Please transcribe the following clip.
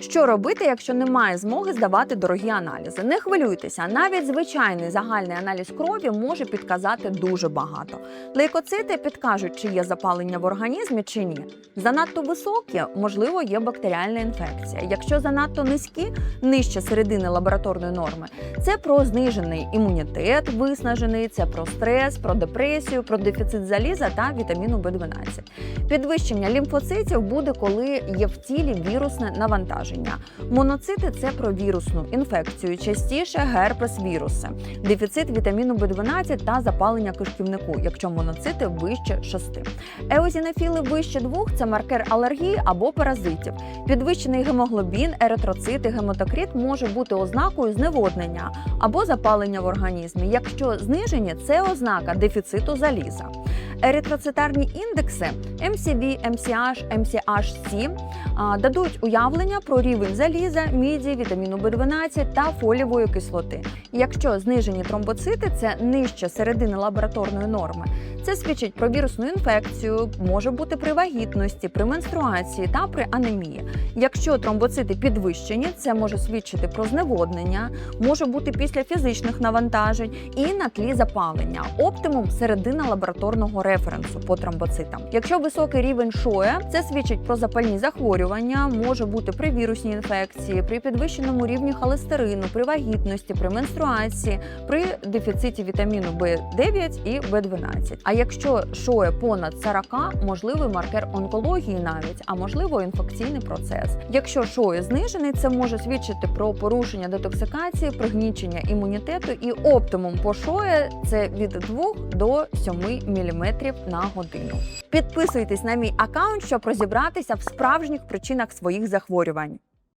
Що робити, якщо немає змоги здавати дорогі аналізи? Не хвилюйтеся, навіть звичайний загальний аналіз крові може підказати дуже багато. Лейкоцити підкажуть, чи є запалення в організмі чи ні. Занадто високі, можливо, є бактеріальна інфекція. Якщо занадто низькі, нижче середини лабораторної норми, це про знижений імунітет, виснажений, це про стрес, про депресію, про дефіцит заліза та вітаміну В12. Підвищення лімфоцитів буде, коли є в тілі вірусне навантаження. Моноцити це про вірусну інфекцію, частіше герпес віруси, дефіцит вітаміну В12 та запалення кишківнику, якщо моноцити вище 6. Еозінофіли вище 2 – це маркер алергії або паразитів. Підвищений гемоглобін, еритроцити, гематокрит може бути ознакою зневоднення або запалення в організмі. Якщо знижені, це ознака дефіциту заліза. Еритроцитарні індекси MCV, MCH, MCHC дадуть уявлення про рівень заліза, міді, вітаміну В12 та фолієвої кислоти. Якщо знижені тромбоцити це нижче середини лабораторної норми. Це свідчить про вірусну інфекцію, може бути при вагітності, при менструації та при анемії. Якщо тромбоцити підвищені, це може свідчити про зневоднення, може бути після фізичних навантажень і на тлі запалення. Оптимум середина лабораторного референсу по тромбоцитам. Якщо високий рівень шоя, це свідчить про запальні захворювання, може бути при вірусній інфекції, при підвищеному рівні холестерину, при вагітності, при менструації, при дефіциті вітаміну В9 і В12. А якщо шоя понад 40, можливий маркер онкології навіть, а можливо інфекційний процес. Якщо шоя знижений, це може свідчити про порушення детоксикації, пригнічення імунітету і оптимум по шоя це від 2 до 7 мм на годину. Підписуйтесь на мій аккаунт, щоб розібратися в справжніх причинах своїх захворювань.